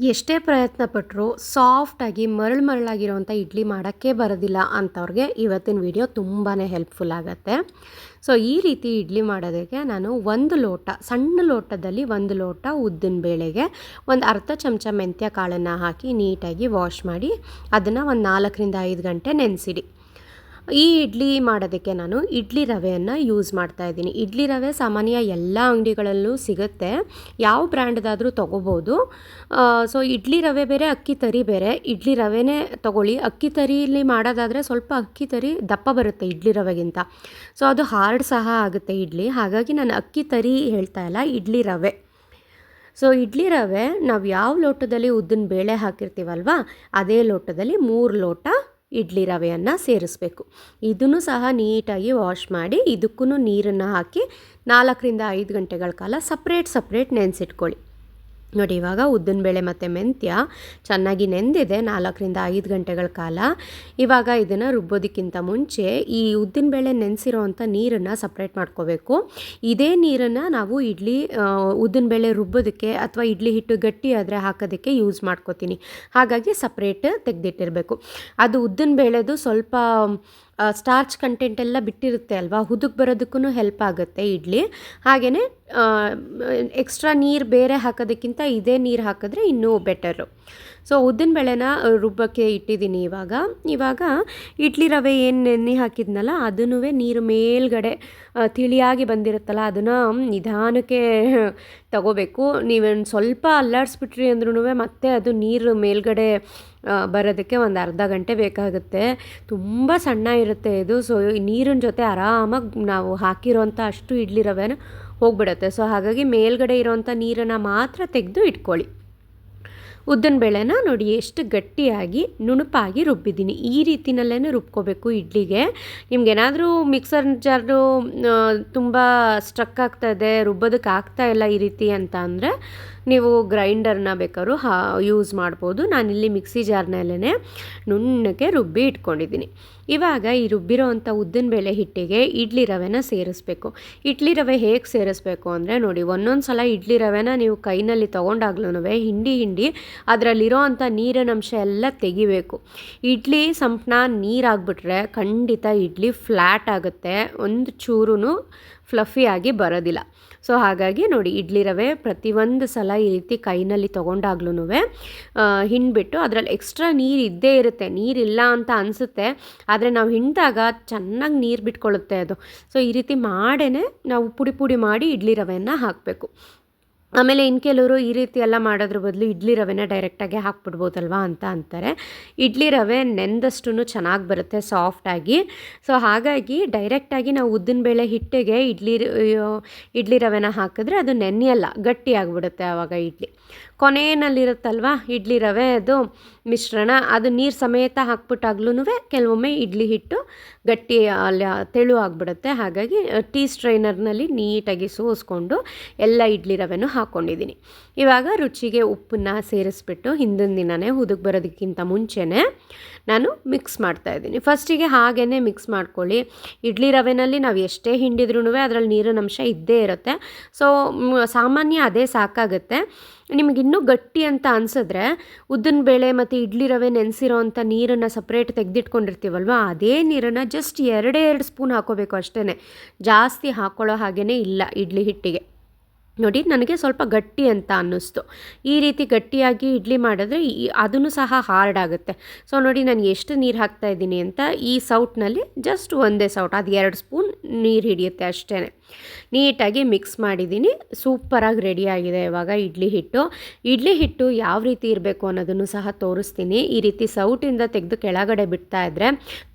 ಎಷ್ಟೇ ಪ್ರಯತ್ನ ಪಟ್ಟರು ಸಾಫ್ಟಾಗಿ ಮರಳು ಮರಳಾಗಿರೋವಂಥ ಇಡ್ಲಿ ಮಾಡೋಕ್ಕೆ ಬರೋದಿಲ್ಲ ಅಂಥವ್ರಿಗೆ ಇವತ್ತಿನ ವಿಡಿಯೋ ತುಂಬಾ ಹೆಲ್ಪ್ಫುಲ್ ಆಗುತ್ತೆ. ಸೊ, ಈ ರೀತಿ ಇಡ್ಲಿ ಮಾಡೋದಕ್ಕೆ ನಾನು ಒಂದು ಲೋಟ, ಸಣ್ಣ ಲೋಟದಲ್ಲಿ ಒಂದು ಲೋಟ ಉದ್ದಿನ ಬೇಳೆಗೆ ಒಂದು ಅರ್ಧ ಚಮಚ ಮೆಂತ್ಯ ಕಾಳನ್ನು ಹಾಕಿ ನೀಟಾಗಿ ವಾಶ್ ಮಾಡಿ, ಅದನ್ನು ಒಂದು ನಾಲ್ಕರಿಂದ ಐದು ಗಂಟೆ ನೆನೆಸಿಡಿ. ಈ ಇಡ್ಲಿ ಮಾಡೋದಕ್ಕೆ ನಾನು ಇಡ್ಲಿ ರವೆಯನ್ನು ಯೂಸ್ ಮಾಡ್ತಾ ಇದ್ದೀನಿ. ಇಡ್ಲಿ ರವೆ ಸಾಮಾನ್ಯ ಎಲ್ಲ ಅಂಗಡಿಗಳಲ್ಲೂ ಸಿಗುತ್ತೆ. ಯಾವ ಬ್ರ್ಯಾಂಡ್ದಾದರೂ ತೊಗೋಬೋದು. ಸೊ ಇಡ್ಲಿ ರವೆ ಬೇರೆ, ಅಕ್ಕಿ ತರಿ ಬೇರೆ. ಇಡ್ಲಿ ರವೆನೇ ತೊಗೊಳ್ಳಿ. ಅಕ್ಕಿ ತರಿಯಲ್ಲಿ ಮಾಡೋದಾದರೆ ಸ್ವಲ್ಪ ಅಕ್ಕಿ ತರಿ ದಪ್ಪ ಬರುತ್ತೆ ಇಡ್ಲಿ ರವೆಗಿಂತ. ಸೊ ಅದು ಹಾರ್ಡ್ ಸಹ ಆಗುತ್ತೆ ಇಡ್ಲಿ. ಹಾಗಾಗಿ ನಾನು ಅಕ್ಕಿ ತರಿ ಹೇಳ್ತಾ ಇಲ್ಲ, ಇಡ್ಲಿ ರವೆ. ಸೊ ಇಡ್ಲಿ ರವೆ ನಾವು ಯಾವ ಲೋಟದಲ್ಲಿ ಉದ್ದಿನ ಬೇಳೆ ಹಾಕಿರ್ತೀವಲ್ವ, ಅದೇ ಲೋಟದಲ್ಲಿ ಮೂರು ಲೋಟ ಇಡ್ಲಿ ರವೆಯನ್ನು ಸೇರಿಸ್ಬೇಕು. ಇದನ್ನು ಸಹ ನೀಟಾಗಿ ವಾಶ್ ಮಾಡಿ ಇದಕ್ಕೂ ನೀರನ್ನು ಹಾಕಿ ನಾಲ್ಕರಿಂದ ಐದು ಗಂಟೆಗಳ ಕಾಲ ಸಪ್ರೇಟ್ ಸಪ್ರೇಟ್ ನೆನೆಸಿಟ್ಕೊಳ್ಳಿ. ನೋಡಿ, ಇವಾಗ ಉದ್ದಿನಬೇಳೆ ಮತ್ತು ಮೆಂತ್ಯ ಚೆನ್ನಾಗಿ ನೆಂದಿದೆ, ನಾಲ್ಕರಿಂದ ಐದು ಗಂಟೆಗಳ ಕಾಲ. ಇವಾಗ ಇದನ್ನು ರುಬ್ಬೋದಕ್ಕಿಂತ ಮುಂಚೆ ಈ ಉದ್ದಿನಬೇಳೆ ನೆನೆಸಿರೋ ಅಂಥ ನೀರನ್ನು ಸಪ್ರೇಟ್ ಮಾಡ್ಕೋಬೇಕು. ಇದೇ ನೀರನ್ನು ನಾವು ಇಡ್ಲಿ ಉದ್ದಿನಬೇಳೆ ರುಬ್ಬೋದಕ್ಕೆ ಅಥವಾ ಇಡ್ಲಿ ಹಿಟ್ಟು ಗಟ್ಟಿ ಆದರೆ ಹಾಕೋದಕ್ಕೆ ಯೂಸ್ ಮಾಡ್ಕೋತೀನಿ. ಹಾಗಾಗಿ ಸಪ್ರೇಟ್ ತೆಗೆದಿಟ್ಟಿರಬೇಕು. ಅದು ಉದ್ದಿನ ಬೇಳೆದು ಸ್ವಲ್ಪ ಸ್ಟಾರ್ಚ್ ಕಂಟೆಂಟ್ ಎಲ್ಲ ಬಿಟ್ಟಿರುತ್ತೆ ಅಲ್ವಾ? ಹುದುಗ್ ಬರೋದಕ್ಕೂ ಹೆಲ್ಪ್ ಆಗುತ್ತೆ ಇಡ್ಲಿ. ಹಾಗೆಯೇ ಎಕ್ಸ್ಟ್ರಾ ನೀರು ಬೇರೆ ಹಾಕೋದಕ್ಕಿಂತ ಇದೇ ನೀರು ಹಾಕಿದ್ರೆ ಇನ್ನೂ ಬೆಟರು ಸೊ ಉದ್ದಿನ ಬೇಳೆನ ರುಬ್ಬಕ್ಕೆ ಇಟ್ಟಿದ್ದೀನಿ ಇವಾಗ. ಇವಾಗ ಇಡ್ಲಿ ರವೆ ಏನು ನೆನೆ ಹಾಕಿದ್ನಲ್ಲ ಅದನ್ನೂ ನೀರು ಮೇಲ್ಗಡೆ ತಿಳಿಯಾಗಿ ಬಂದಿರುತ್ತಲ್ಲ, ಅದನ್ನು ನಿಧಾನಕ್ಕೆ ತಗೋಬೇಕು. ನೀವೇನು ಸ್ವಲ್ಪ ಅಲ್ಲಾಡಿಸ್ಬಿಟ್ರಿ ಅಂದ್ರೂ ಮತ್ತೆ ಅದು ನೀರು ಮೇಲ್ಗಡೆ ಬರೋದಕ್ಕೆ ಒಂದು ಅರ್ಧ ಗಂಟೆ ಬೇಕಾಗುತ್ತೆ. ತುಂಬ ಸಣ್ಣ ಇರುತ್ತೆ ಇದು, ಸೊ ನೀರಿನ ಜೊತೆ ಆರಾಮಾಗಿ ನಾವು ಹಾಕಿರೋಂಥ ಅಷ್ಟು ಇಡ್ಲಿ ರವೆನ ಹೋಗ್ಬಿಡುತ್ತೆ. ಸೊ ಹಾಗಾಗಿ ಮೇಲ್ಗಡೆ ಇರೋವಂಥ ನೀರನ್ನು ಮಾತ್ರ ತೆಗೆದು ಇಟ್ಕೊಳ್ಳಿ. ಉದ್ದಿನ ಬೇಳೆನ ನೋಡಿ ಎಷ್ಟು ಗಟ್ಟಿಯಾಗಿ, ನುಣುಪಾಗಿ ರುಬ್ಬಿದ್ದೀನಿ. ಈ ರೀತಿನಲ್ಲೇ ರುಬ್ಕೋಬೇಕು ಇಡ್ಲಿಗೆ. ನಿಮ್ಗೇನಾದರೂ ಮಿಕ್ಸರ್ ಜಾರು ತುಂಬ ಸ್ಟ್ರಕ್ ಇದೆ ರುಬ್ಬೋದಕ್ಕೆ ಆಗ್ತಾ ಇಲ್ಲ ಈ ರೀತಿ ಅಂತ ಅಂದರೆ ನೀವು ಗ್ರೈಂಡರ್ನ ಬೇಕಾದ್ರೂ ಹಾ ಯೂಸ್ ಮಾಡ್ಬೋದು. ನಾನಿಲ್ಲಿ ಮಿಕ್ಸಿ ಜಾರ್ನಲ್ಲೇ ನುಣ್ಣಗೆ ರುಬ್ಬಿ ಇಟ್ಕೊಂಡಿದ್ದೀನಿ. ಇವಾಗ ಈ ರುಬ್ಬಿರೋ ಅಂಥ ಉದ್ದಿನಬೇಳೆ ಹಿಟ್ಟಿಗೆ ಇಡ್ಲಿ ರವೆನ ಸೇರಿಸ್ಬೇಕು. ಇಡ್ಲಿ ರವೆ ಹೇಗೆ ಸೇರಿಸ್ಬೇಕು ಅಂದರೆ ನೋಡಿ, ಒಂದೊಂದು ಸಲ ಇಡ್ಲಿ ರವೆನ ನೀವು ಕೈನಲ್ಲಿ ತೊಗೊಂಡಾಗ್ಲೂ ಹಿಂಡಿ ಹಿಂಡಿ ಅದರಲ್ಲಿರೋ ಅಂಥ ನೀರಿನಂಶ ಎಲ್ಲ ತೆಗಿಬೇಕು. ಇಡ್ಲಿ ಸಂಪಣ ನೀರಾಗ್ಬಿಟ್ರೆ ಖಂಡಿತ ಇಡ್ಲಿ ಫ್ಲ್ಯಾಟ್ ಆಗುತ್ತೆ. ಒಂದು ಚೂರು ಫ್ಲಫಿಯಾಗಿ ಬರೋದಿಲ್ಲ. ಸೊ ಹಾಗಾಗಿ ನೋಡಿ, ಇಡ್ಲಿ ರವೆ ಪ್ರತಿಯೊಂದು ಸಲ ಈ ರೀತಿ ಕೈನಲ್ಲಿ ತೊಗೊಂಡಾಗ್ಲೂ ಹಿಂಡ್ಬಿಟ್ಟು ಅದರಲ್ಲಿ ಎಕ್ಸ್ಟ್ರಾ ನೀರು ಇದ್ದೇ ಇರುತ್ತೆ. ನೀರಿಲ್ಲ ಅಂತ ಅನಿಸುತ್ತೆ. ಆದರೆ ನಾವು ಹಿಂಡಿದಾಗ ಚೆನ್ನಾಗಿ ನೀರು ಬಿಟ್ಕೊಳ್ಳುತ್ತೆ ಅದು. ಸೊ ಈ ರೀತಿ ಮಾಡೇ ನಾವು ಪುಡಿ ಪುಡಿ ಮಾಡಿ ಇಡ್ಲಿ ರವೆಯನ್ನು ಹಾಕಬೇಕು. ಆಮೇಲೆ ಇನ್ನು ಕೆಲವರು ಈ ರೀತಿ ಎಲ್ಲ ಮಾಡೋದ್ರ ಬದಲು ಇಡ್ಲಿ ರವೆನ ಡೈರೆಕ್ಟಾಗಿ ಹಾಕ್ಬಿಡ್ಬೋದಲ್ವಾ ಅಂತ ಅಂತಾರೆ. ಇಡ್ಲಿ ರವೆ ನೆಂದಷ್ಟು ಚೆನ್ನಾಗಿ ಬರುತ್ತೆ ಸಾಫ್ಟಾಗಿ ಸೊ ಹಾಗಾಗಿ ಡೈರೆಕ್ಟಾಗಿ ನಾವು ಉದ್ದಿನ ಬೇಳೆ ಹಿಟ್ಟಿಗೆ ಇಡ್ಲಿ ಇಡ್ಲಿ ರವೆನ ಹಾಕಿದ್ರೆ ಅದು ನೆನೆಯಲ್ಲ ಗಟ್ಟಿಯಾಗಿಬಿಡುತ್ತೆ ಆವಾಗ ಇಡ್ಲಿ. ಕೊನೆಯಲ್ಲಿರುತ್ತಲ್ವ ಇಡ್ಲಿ ರವೆ ಅದು ಮಿಶ್ರಣ. ಅದು ನೀರು ಸಮೇತ ಹಾಕ್ಬಿಟ್ಟಾಗ್ಲೂ ಕೆಲವೊಮ್ಮೆ ಇಡ್ಲಿ ಹಿಟ್ಟು ಗಟ್ಟಿ ಅಲ್ಲಿ ತೆಳು ಆಗಿಬಿಡುತ್ತೆ. ಹಾಗಾಗಿ ಟೀ ಸ್ಟ್ರೈನರ್ನಲ್ಲಿ ನೀಟಾಗಿ ಸೋಸ್ಕೊಂಡು ಎಲ್ಲ ಇಡ್ಲಿ ರವೆನೂ ಹಾಕ್ಕೊಂಡಿದ್ದೀನಿ ಇವಾಗ ರುಚಿಗೆ ಉಪ್ಪನ್ನ ಸೇರಿಸ್ಬಿಟ್ಟು ಹಿಂದಿನ ದಿನವೇ ಹುದುಗ್ ಬರೋದಕ್ಕಿಂತ ಮುಂಚೆನೇ ನಾನು ಮಿಕ್ಸ್ ಮಾಡ್ತಾ ಇದ್ದೀನಿ. ಫಸ್ಟಿಗೆ ಹಾಗೇ ಮಿಕ್ಸ್ ಮಾಡ್ಕೊಳ್ಳಿ. ಇಡ್ಲಿ ರವೆನಲ್ಲಿ ನಾವು ಎಷ್ಟೇ ಹಿಂಡಿದ್ರೂ ಅದರಲ್ಲಿ ನೀರಿನ ಅಂಶ ಇದ್ದೇ ಇರುತ್ತೆ. ಸೊ ಸಾಮಾನ್ಯ ಅದೇ ಸಾಕಾಗುತ್ತೆ. ನಿಮಗಿನ್ನೂ ಗಟ್ಟಿ ಅಂತ ಅನ್ಸಿದ್ರೆ ಉದ್ದಿನ ಬೇಳೆ ಮತ್ತು ಇಡ್ಲಿ ರವೆ ನೆನೆಸಿರೋ ಅಂಥ ನೀರನ್ನು ಸಪ್ರೇಟ್ ತೆಗೆದಿಟ್ಕೊಂಡಿರ್ತೀವಲ್ವ? ಅದೇ ನೀರನ್ನು ಜಸ್ಟ್ ಎರಡೇ ಎರಡು ಸ್ಪೂನ್ ಹಾಕೋಬೇಕು ಅಷ್ಟೇ ಜಾಸ್ತಿ ಹಾಕ್ಕೊಳ್ಳೋ ಹಾಗೇ ಇಲ್ಲ ಇಡ್ಲಿ ಹಿಟ್ಟಿಗೆ. ನೋಡಿ, ನನಗೆ ಸ್ವಲ್ಪ ಗಟ್ಟಿ ಅಂತ ಅನ್ನಿಸ್ತು. ಈ ರೀತಿ ಗಟ್ಟಿಯಾಗಿ ಇಡ್ಲಿ ಮಾಡಿದ್ರೆ ಅದನ್ನು ಸಹ ಹಾರ್ಡ್ ಆಗುತ್ತೆ. ಸೊ ನೋಡಿ, ನಾನು ಎಷ್ಟು ನೀರು ಹಾಕ್ತಾ ಇದ್ದೀನಿ ಅಂತ ಈ ಸೌಟ್ನಲ್ಲಿ ಜಸ್ಟ್ ಒಂದೇ ಸೌಟ್, ಅದು ಎರಡು ಸ್ಪೂನ್ ನೀರು ಹಿಡಿಯುತ್ತೆ ಅಷ್ಟೇ ನೀಟಾಗಿ ಮಿಕ್ಸ್ ಮಾಡಿದ್ದೀನಿ. ಸೂಪರಾಗಿ ರೆಡಿಯಾಗಿದೆ ಇವಾಗ ಇಡ್ಲಿ ಹಿಟ್ಟು. ಇಡ್ಲಿ ಹಿಟ್ಟು ಯಾವ ರೀತಿ ಇರಬೇಕು ಅನ್ನೋದನ್ನು ಸಹ ತೋರಿಸ್ತೀನಿ. ಈ ರೀತಿ ಸೌಟಿಂದ ತೆಗೆದು ಕೆಳಗಡೆ ಬಿಡ್ತಾ ಇದ್ದರೆ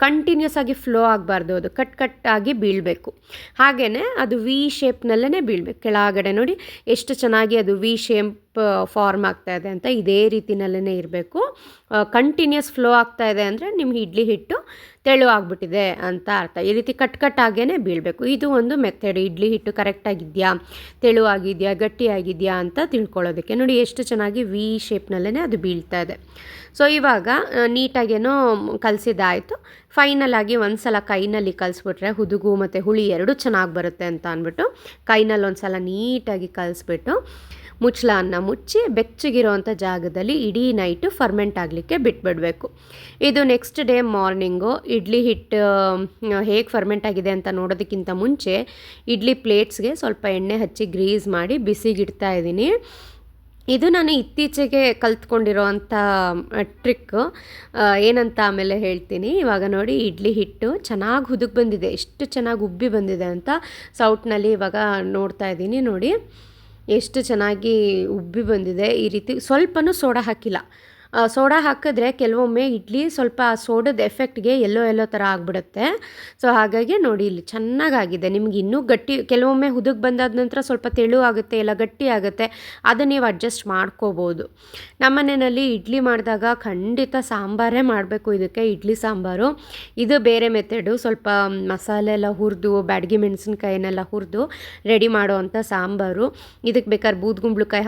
ಕಂಟಿನ್ಯೂಸ್ ಆಗಿ ಫ್ಲೋ ಆಗಬಾರ್ದು ಅದು. ಕಟ್ ಕಟ್ಟಾಗಿ ಬೀಳಬೇಕು. ಹಾಗೆಯೇ ಅದು ವಿ ಶೇಪ್ನಲ್ಲೇ ಬೀಳಬೇಕು. ಕೆಳಗಡೆ ನೋಡಿ ಎಷ್ಟು ಚೆನ್ನಾಗಿ ಅದು ವಿ ಶೇಪ್ ಫಾರ್ಮ್ ಆಗ್ತಾ ಇದೆ ಅಂತ ಇದೇ ರೀತಿನಲ್ಲೇ ಇರಬೇಕು. ಕಂಟಿನ್ಯೂಸ್ ಫ್ಲೋ ಆಗ್ತಾ ಇದೆ ಅಂದರೆ ನಿಮ್ಗೆ ಇಡ್ಲಿ ಹಿಟ್ಟು ತೆಳು ಆಗಿಬಿಟ್ಟಿದೆ ಅಂತ ಅರ್ಥ. ಈ ರೀತಿ ಕಟ್ ಕಟ್ಟಾಗೇ ಬೀಳಬೇಕು. ಇದು ಒಂದು ಮೆಥಡ್ ಇಡ್ಲಿ ಹಿಟ್ಟು ಕರೆಕ್ಟಾಗಿದೆಯಾ ತೆಳು ಆಗಿದೆಯಾ? ಗಟ್ಟಿಯಾಗಿದೆಯಾ ಅಂತ ತಿಳ್ಕೊಳ್ಳೋದಕ್ಕೆ. ನೋಡಿ ಎಷ್ಟು ಚೆನ್ನಾಗಿ ವಿ ಶೇಪ್ನಲ್ಲೇ ಅದು ಬೀಳ್ತಾ ಇದೆ. ಸೊ ಇವಾಗ ನೀಟಾಗೇನೋ ಕಲಸಿದ್ದಾಯಿತು ಫೈನಲ್ ಆಗಿ ಒಂದು ಸಲ ಕೈನಲ್ಲಿ ಕಲಿಸ್ಬಿಟ್ರೆ ಹುದುಗು ಮತ್ತು ಹುಳಿ ಎರಡೂ ಚೆನ್ನಾಗಿ ಬರುತ್ತೆ ಅಂತ ಅಂದ್ಬಿಟ್ಟು ಕೈನಲ್ಲಿ ಒಂದು ಸಲ ನೀಟಾಗಿ ಕಲಿಸ್ಬಿಟ್ಟು ಮುಚ್ಚಳವನ್ನು ಮುಚ್ಚಿ ಬೆಚ್ಚಗಿರೋವಂಥ ಜಾಗದಲ್ಲಿ ಇಡೀ ನೈಟು ಫರ್ಮೆಂಟ್ ಆಗಲಿಕ್ಕೆ ಬಿಟ್ಬಿಡಬೇಕು. ಇದು ನೆಕ್ಸ್ಟ್ ಡೇ ಮಾರ್ನಿಂಗು ಇಡ್ಲಿ ಹಿಟ್ಟು ಹೇಗೆ ಫರ್ಮೆಂಟ್ ಆಗಿದೆ ಅಂತ ನೋಡೋದಕ್ಕಿಂತ ಮುಂಚೆ ಇಡ್ಲಿ ಪ್ಲೇಟ್ಸ್ಗೆ ಸ್ವಲ್ಪ ಎಣ್ಣೆ ಹಚ್ಚಿ ಗ್ರೀಸ್ ಮಾಡಿ ಬಿಸಿಗಿಡ್ತಾ ಇದ್ದೀನಿ. ಇದು ನಾನು ಇತ್ತೀಚೆಗೆ ಕಲ್ತ್ಕೊಂಡಿರೋವಂಥ ಟ್ರಿಕ್ ಏನಂತ ಆಮೇಲೆ ಹೇಳ್ತೀನಿ. ಇವಾಗ ನೋಡಿ ಇಡ್ಲಿ ಹಿಟ್ಟು ಚೆನ್ನಾಗಿ ಹುದುಗಿ ಬಂದಿದೆ. ಎಷ್ಟು ಚೆನ್ನಾಗಿ ಉಬ್ಬಿ ಬಂದಿದೆ ಅಂತ ಸೌಟ್ನಲ್ಲಿ ಇವಾಗ ನೋಡ್ತಾ ಇದ್ದೀನಿ ನೋಡಿ. ಎಷ್ಟು ಚೆನ್ನಾಗಿ ಉಬ್ಬಿ ಬಂದಿದೆ ಈ ರೀತಿ. ಸ್ವಲ್ಪನೂ ಸೋಡಾ ಹಾಕಿಲ್ಲ. ಸೋಡಾ ಹಾಕಿದ್ರೆ ಕೆಲವೊಮ್ಮೆ ಇಡ್ಲಿ ಸ್ವಲ್ಪ ಸೋಡದ ಎಫೆಕ್ಟ್ಗೆ ಎಲ್ಲೋ ಎಲ್ಲೋ ಥರ ಆಗಿಬಿಡುತ್ತೆ. ಸೊ ಹಾಗಾಗಿ ನೋಡಿ ಇಲ್ಲಿ ಚೆನ್ನಾಗಾಗಿದೆ. ನಿಮ್ಗೆ ಇನ್ನೂ ಗಟ್ಟಿ, ಕೆಲವೊಮ್ಮೆ ಹುದುಗ್ ಬಂದಾದ ನಂತರ ಸ್ವಲ್ಪ ತೆಳು ಆಗುತ್ತೆ, ಇಲ್ಲ ಗಟ್ಟಿ ಆಗುತ್ತೆ ಅದನ್ನು ನೀವು ಅಡ್ಜಸ್ಟ್ ಮಾಡ್ಕೋಬೋದು. ನಮ್ಮ ಮನೆಯಲ್ಲಿ ಇಡ್ಲಿ ಮಾಡಿದಾಗ ಖಂಡಿತ ಸಾಂಬಾರೇ ಮಾಡಬೇಕು ಇದಕ್ಕೆ, ಇಡ್ಲಿ ಸಾಂಬಾರು. ಇದು ಬೇರೆ ಮೆಥಡು, ಸ್ವಲ್ಪ ಮಸಾಲೆ ಎಲ್ಲ ಹುರಿದು, ಬ್ಯಾಡಗಿ ಮೆಣಸಿನ್ಕಾಯಿನೆಲ್ಲ ಹುರಿದು ರೆಡಿ ಮಾಡುವಂಥ ಸಾಂಬಾರು. ಇದಕ್ಕೆ ಬೇಕಾದ್ರೆ ಬೂದ್ಗುಂಬಳಕಾಯಿ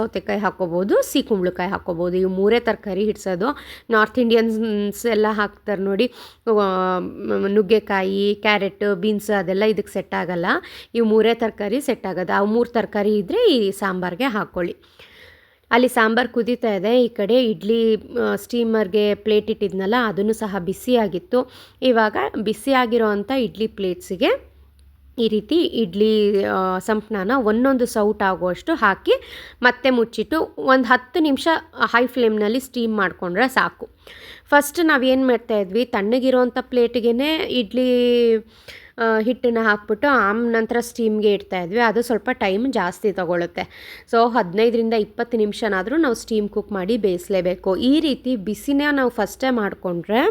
ಸೌತೆಕಾಯಿ ಹಾಕ್ಕೋಬೋದು, ಸಿಹಿ ಕುಂಬಳಕಾಯಿ ಹಾಕ್ಕೋಬೋದು. ಇವು ಮೂರೇ ತರಕಾರಿ ಹಿಡ್ಸೋದು. ನಾರ್ತ್ ಇಂಡಿಯನ್ಸ್ ಎಲ್ಲ ಹಾಕ್ತಾರೆ ನೋಡಿ. ನುಗ್ಗೆಕಾಯಿ ಕ್ಯಾರೆಟ್ ಬೀನ್ಸ್ ಅದೆಲ್ಲ ಇದಕ್ಕೆ ಸೆಟ್ ಆಗೋಲ್ಲ. ಇವು ಮೂರೇ ತರಕಾರಿ ಸೆಟ್ ಆಗೋದು. ಆ ಮೂರು ತರಕಾರಿ ಇದ್ದರೆ ಈ ಸಾಂಬಾರಿಗೆ ಹಾಕ್ಕೊಳ್ಳಿ ಅಲ್ಲಿ ಸಾಂಬಾರು ಕುದೀತಾ ಇದೆ. ಈ ಕಡೆ ಇಡ್ಲಿ ಸ್ಟೀಮರ್ಗೆ ಪ್ಲೇಟ್ ಇಟ್ಟಿದ್ನಲ್ಲ, ಅದನ್ನು ಸಹ ಬಿಸಿಯಾಗಿತ್ತು. ಇವಾಗ ಬಿಸಿಯಾಗಿರೋ ಅಂಥ ಇಡ್ಲಿ ಪ್ಲೇಟ್ಸಿಗೆ ಈ ರೀತಿ ಇಡ್ಲಿ ಸಂಪಣನ ಒಂದೊಂದು ಸೌಟ್ ಆಗುವಷ್ಟು ಹಾಕಿ ಮತ್ತೆ ಮುಚ್ಚಿಟ್ಟು ಒಂದು ಹತ್ತು ನಿಮಿಷ ಹೈ ಫ್ಲೇಮ್ನಲ್ಲಿ ಸ್ಟೀಮ್ ಮಾಡಿಕೊಂಡ್ರೆ ಸಾಕು. ಫಸ್ಟ್ ನಾವೇನು ಮಾಡ್ತಾಯಿದ್ವಿ ತಣ್ಣಗಿರೋವಂಥ ಪ್ಲೇಟಿಗೆ ಇಡ್ಲಿ ಹಿಟ್ಟನ್ನು ಹಾಕ್ಬಿಟ್ಟು ಆಮ್ ನಂತರ ಸ್ಟೀಮ್ಗೆ ಇಡ್ತಾಯಿದ್ವಿ ಅದು ಸ್ವಲ್ಪ ಟೈಮ್ ಜಾಸ್ತಿ ತೊಗೊಳುತ್ತೆ. ಸೊ ಹದಿನೈದರಿಂದ ಇಪ್ಪತ್ತು ನಿಮಿಷನಾದರೂ ನಾವು ಸ್ಟೀಮ್ ಕುಕ್ ಮಾಡಿ ಬೇಯಿಸಲೇಬೇಕು. ಈ ರೀತಿ ಬಿಸಿನೇ ನಾವು ಫಸ್ಟೇ ಮಾಡಿಕೊಂಡ್ರೆ,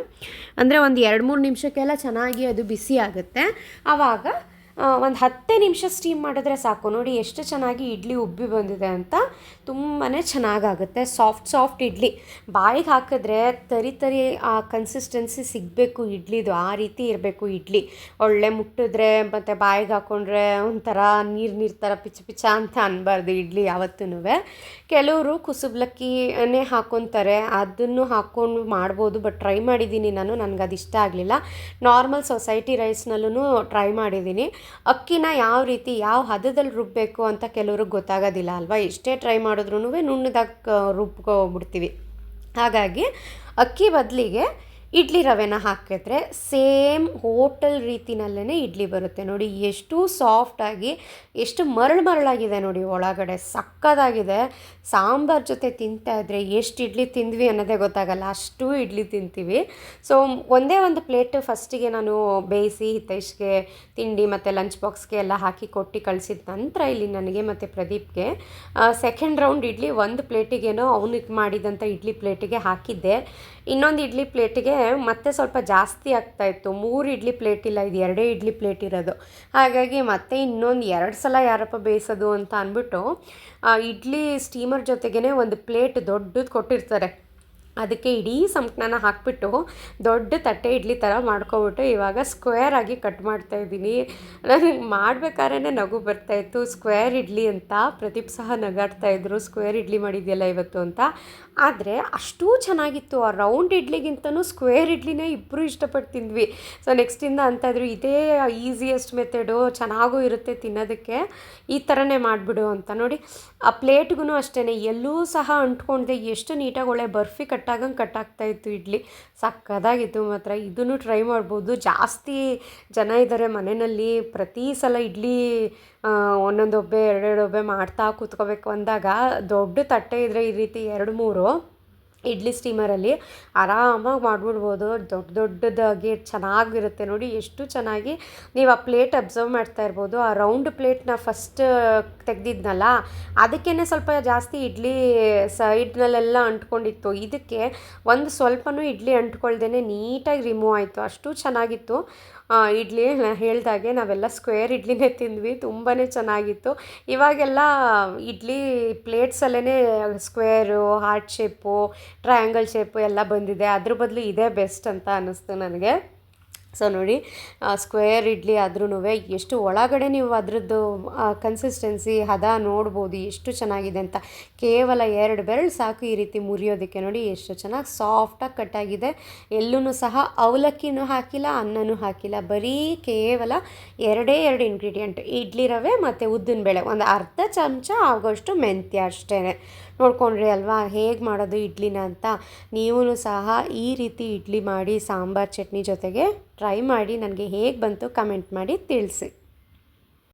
ಅಂದರೆ ಒಂದು ಎರಡು ಮೂರು ನಿಮಿಷಕ್ಕೆಲ್ಲ ಚೆನ್ನಾಗಿ ಅದು ಬಿಸಿ ಆಗುತ್ತೆ. ಆವಾಗ ಒಂದು ಹತ್ತೇ ನಿಮಿಷ ಸ್ಟೀಮ್ ಮಾಡಿದ್ರೆ ಸಾಕು. ನೋಡಿ, ಎಷ್ಟು ಚೆನ್ನಾಗಿ ಇಡ್ಲಿ ಉಬ್ಬಿ ಬಂದಿದೆ ಅಂತ ತುಂಬಾ ಚೆನ್ನಾಗಾಗುತ್ತೆ. Soft soft idli. ಬಾಯಿಗೆ ಹಾಕಿದ್ರೆ ತರಿ ತರಿ ಆ ಕನ್ಸಿಸ್ಟೆನ್ಸಿ ಸಿಗಬೇಕು ಇಡ್ಲಿದು. ಆ ರೀತಿ ಇರಬೇಕು ಇಡ್ಲಿ. ಒಳ್ಳೆ ಮುಟ್ಟಿದ್ರೆ ಮತ್ತು ಬಾಯಿಗೆ ಹಾಕ್ಕೊಂಡ್ರೆ ಒಂಥರ ನೀರು ನೀರು ಥರ ಪಿಚ್ಚ ಪಿಚ್ಚ ಅಂತ ಅನ್ಬಾರ್ದು ಇಡ್ಲಿ ಯಾವತ್ತೂ ಕೆಲವರು ಕುಸುಬ್ಲಕ್ಕಿನೇ ಹಾಕ್ಕೊತಾರೆ ಅದನ್ನು ಹಾಕ್ಕೊಂಡು ಮಾಡ್ಬೋದು ಬಟ್ ಟ್ರೈ ಮಾಡಿದ್ದೀನಿ ನಾನು. ನನಗೆ ಅದು ಇಷ್ಟ ಆಗಲಿಲ್ಲ ನಾರ್ಮಲ್ ಸೊಸೈಟಿ ರೈಸ್ನಲ್ಲೂ ಟ್ರೈ ಮಾಡಿದ್ದೀನಿ. ಅಕ್ಕಿನ ಯಾವ ರೀತಿ ಯಾವ ಹದದಲ್ಲಿ ರುಬ್ಬಬೇಕು ಅಂತ ಕೆಲವ್ರಿಗೆ ಗೊತ್ತಾಗೋದಿಲ್ಲ ಅಲ್ವಾ? ಎಷ್ಟೇ ಟ್ರೈ ಮಾಡಿದ್ರೂ ನುಣ್ಣದಾಗಿ ರುಬ್ಕೊಬಿಡ್ತೀವಿ. ಹಾಗಾಗಿ ಅಕ್ಕಿ ಬದಲಿಗೆ ಇಡ್ಲಿ ರವೆನ ಹಾಕಿದ್ರೆ ಸೇಮ್ ಹೋಟೆಲ್ ರೀತಿನಲ್ಲೇ ಇಡ್ಲಿ ಬರುತ್ತೆ. ನೋಡಿ, ಎಷ್ಟು ಸಾಫ್ಟಾಗಿ ಎಷ್ಟು ಮರಳು ಮರಳಾಗಿದೆ ನೋಡಿ ಒಳಗಡೆ. ಸಕ್ಕದಾಗಿದೆ. ಸಾಂಬಾರ್ ಜೊತೆ ತಿಂತಾ ಇದ್ದರೆ ಎಷ್ಟು ಇಡ್ಲಿ ತಿಂದ್ವಿ ಅನ್ನೋದೇ ಗೊತ್ತಾಗಲ್ಲ. ಅಷ್ಟು ಇಡ್ಲಿ ತಿಂತೀವಿ. ಸೊ ಒಂದೇ ಒಂದು ಪ್ಲೇಟ್ ಫಸ್ಟಿಗೆ ನಾನು ಬೇಯಿಸಿ ಹಿತೈಷ್ಗೆ ತಿಂಡಿ ಮತ್ತು ಲಂಚ್ ಬಾಕ್ಸ್ಗೆ ಎಲ್ಲ ಹಾಕಿ ಕೊಟ್ಟು ಕಳಿಸಿದ ನಂತರ ಇಲ್ಲಿ ನನಗೆ ಮತ್ತು ಪ್ರದೀಪ್ಗೆ ಸೆಕೆಂಡ್ ರೌಂಡ್ ಇಡ್ಲಿ ಒಂದು ಪ್ಲೇಟಿಗೇನೋ ಅವನಿಗೆ ಮಾಡಿದಂಥ ಇಡ್ಲಿ ಪ್ಲೇಟಿಗೆ ಹಾಕಿದ್ದೆ. ಇನ್ನೊಂದು ಇಡ್ಲಿ ಪ್ಲೇಟಿಗೆ ಮತ್ತೆ ಸ್ವಲ್ಪ ಜಾಸ್ತಿ ಆಗ್ತಾಯಿತ್ತು ಮೂರು ಇಡ್ಲಿ ಪ್ಲೇಟ್ ಇಲ್ಲ, ಇದು ಎರಡೇ ಇಡ್ಲಿ ಪ್ಲೇಟ್ ಇರೋದು. ಹಾಗಾಗಿ ಮತ್ತೆ ಇನ್ನೊಂದು ಎರಡು ಸಲ ಯಾರಪ್ಪ ಬೇಯಿಸೋದು ಅಂತ ಅಂದ್ಬಿಟ್ಟು ಇಡ್ಲಿ ಸ್ಟೀಮರ್ ಜೊತೆಗೇ ಒಂದು ಪ್ಲೇಟ್ ದೊಡ್ಡದು ಕೊಟ್ಟಿರ್ತಾರೆ. ಅದಕ್ಕೆ ಇಡೀ ಸಂಕಟನ ಹಾಕಿಬಿಟ್ಟು ದೊಡ್ಡ ತಟ್ಟೆ ಇಡ್ಲಿ ಥರ ಮಾಡ್ಕೊಬಿಟ್ಟು ಇವಾಗ ಸ್ಕ್ವೇರ್ ಆಗಿ ಕಟ್ ಮಾಡ್ತಾ ಇದ್ದೀನಿ. ನನಗೆ ಮಾಡ್ಬೇಕಾದ್ರೆ ನಗು ಬರ್ತಾಯಿತ್ತು ಸ್ಕ್ವೇರ್ ಇಡ್ಲಿ ಅಂತ ಪ್ರದೀಪ್ ಸಹ ನಗಾಡ್ತಾಯಿದ್ರು ಸ್ಕ್ವೇರ್ ಇಡ್ಲಿ ಮಾಡಿದ್ಯಲ್ಲ ಇವತ್ತು ಅಂತ. ಆದರೆ ಅಷ್ಟೂ ಚೆನ್ನಾಗಿತ್ತು. ಆ ರೌಂಡ್ ಇಡ್ಲಿಗಿಂತನೂ ಸ್ಕ್ವೇರ್ ಇಡ್ಲಿನೇ ಇಬ್ಬರು ಇಷ್ಟಪಟ್ಟು ತಿಂದ್ವಿ ಸೊ ನೆಕ್ಸ್ಟಿಂದ ಅಂತಾಯಿದ್ರು ಇದೇ ಈಸಿಯೆಸ್ಟ್ ಮೆಥಡು ಚೆನ್ನಾಗೂ ಇರುತ್ತೆ ತಿನ್ನೋದಕ್ಕೆ. ಈ ಥರನೇ ಮಾಡಿಬಿಡು ಅಂತ ನೋಡಿ. ಆ ಪ್ಲೇಟ್ಗೂ ಅಷ್ಟೇ ಎಲ್ಲೂ ಸಹ ಅಂಟ್ಕೊಂಡಿದೆ. ಎಷ್ಟು ನೀಟಾಗಿ ಒಳ್ಳೆ ಬರ್ಫಿ ಕಟ್ಟಾಗಂಗೆ ಕಟ್ಟಾಗ್ತಾಯಿತ್ತು ಇಡ್ಲಿ. ಸಕ್ಕದಾಗಿತ್ತು, ಮಾತ್ರ. ಇದನ್ನು ಟ್ರೈ ಮಾಡ್ಬೋದು. ಜಾಸ್ತಿ ಜನ ಇದ್ದಾರೆ ಮನೆಯಲ್ಲಿ. ಪ್ರತಿ ಸಲ ಇಡ್ಲಿ ಒಂದೊಂದು ಒಬ್ಬೆ, ಎರಡೆರಡು ಒಬ್ಬೆ ಮಾಡ್ತಾ ಕೂತ್ಕೋಬೇಕು ಅಂದಾಗ ದೊಡ್ಡ ತಟ್ಟೆ ಇದ್ದರೆ ಈ ರೀತಿ ಎರಡು ಮೂರು. ಇಡ್ಲಿ ಸ್ಟೀಮರಲ್ಲಿ ಆರಾಮಾಗಿ ಮಾಡಿಬಿಡ್ಬೋದು. ದೊಡ್ಡ ದೊಡ್ಡದಾಗಿ ಚೆನ್ನಾಗಿರುತ್ತೆ ನೋಡಿ, ಎಷ್ಟು ಚೆನ್ನಾಗಿ ನೀವು ಆ ಪ್ಲೇಟ್ ಅಬ್ಸರ್ವ್ ಮಾಡ್ತಾ ಇರ್ಬೋದು. ಆ ರೌಂಡ್ ಪ್ಲೇಟ್ನ ಫಸ್ಟ್ ತೆಗ್ದಿದ್ನಲ್ಲ ಅದಕ್ಕೇ ಸ್ವಲ್ಪ ಜಾಸ್ತಿ ಇಡ್ಲಿ ಸೈಡ್ನಲ್ಲೆಲ್ಲ ಅಂಟ್ಕೊಂಡಿತ್ತು. ಇದಕ್ಕೆ ಒಂದು ಸ್ವಲ್ಪನೂ ಇಡ್ಲಿ ಅಂಟ್ಕೊಳ್ದೇ ನೀಟಾಗಿ ರಿಮೂವ್ ಆಯಿತು. ಅಷ್ಟು ಚೆನ್ನಾಗಿತ್ತು. ಇಡ್ಲಿ ಹೇಳ್ದಾಗೆ ನಾವೆಲ್ಲ ಸ್ಕ್ವೇರ್ ಇಡ್ಲಿನೇ ತಿಂದ್ವಿ ತುಂಬಾ ಚೆನ್ನಾಗಿತ್ತು. ಇವಾಗೆಲ್ಲ idli ಪ್ಲೇಟ್ಸಲ್ಲೇ square heart shape triangle shape ಎಲ್ಲ ಬಂದಿದೆ. ಅದ್ರ ಬದಲು ಇದೇ ಬೆಸ್ಟ್ ಅಂತ ಅನ್ನಿಸ್ತು ನನಗೆ. ಸೊ ನೋಡಿ ಸ್ಕ್ವೇರ್ ಇಡ್ಲಿ ಆದ್ರೂ ಎಷ್ಟು ಒಳಗಡೆ ನೀವು ಅದರದ್ದು ಕನ್ಸಿಸ್ಟೆನ್ಸಿ ಹದ ನೋಡ್ಬೋದು, ಎಷ್ಟು ಚೆನ್ನಾಗಿದೆ ಅಂತ. ಕೇವಲ ಎರಡು ಬೆರಳು ಸಾಕು ಈ ರೀತಿ ಮುರಿಯೋದಕ್ಕೆ ನೋಡಿ, ಎಷ್ಟು ಚೆನ್ನಾಗಿ ಸಾಫ್ಟಾಗಿ ಕಟ್ಟಾಗಿದೆ ಎಲ್ಲೂ ಸಹ ಅವಲಕ್ಕಿನೂ ಹಾಕಿಲ್ಲ, ಅನ್ನನೂ ಹಾಕಿಲ್ಲ. ಬರೀ ಕೇವಲ ಎರಡೇ ಎರಡು ಇಂಗ್ರೀಡಿಯೆಂಟ್ ಇಡ್ಲಿ ರವೆ ಮತ್ತು ಉದ್ದಿನ ಬೇಳೆ ಒಂದು ಅರ್ಧ ಚಮಚ ಆಗೋಷ್ಟು ಮೆಂತ್ಯ ಅಷ್ಟೇ ನೋಡ್ಕೊಂಡ್ರಿ ಅಲ್ವಾ? ಹೇಗೆ ಮಾಡೋದು ಇಡ್ಲಿನ ಅಂತ? ನೀವು ಸಹ ಈ ರೀತಿ ಇಡ್ಲಿ ಮಾಡಿ ಸಾಂಬಾರು ಚಟ್ನಿ ಜೊತೆಗೆ ಟ್ರೈ ಮಾಡಿ. ನನಗೆ ಹೇಗೆ ಬಂತು ಕಮೆಂಟ್ ಮಾಡಿ ತಿಳಿಸಿ.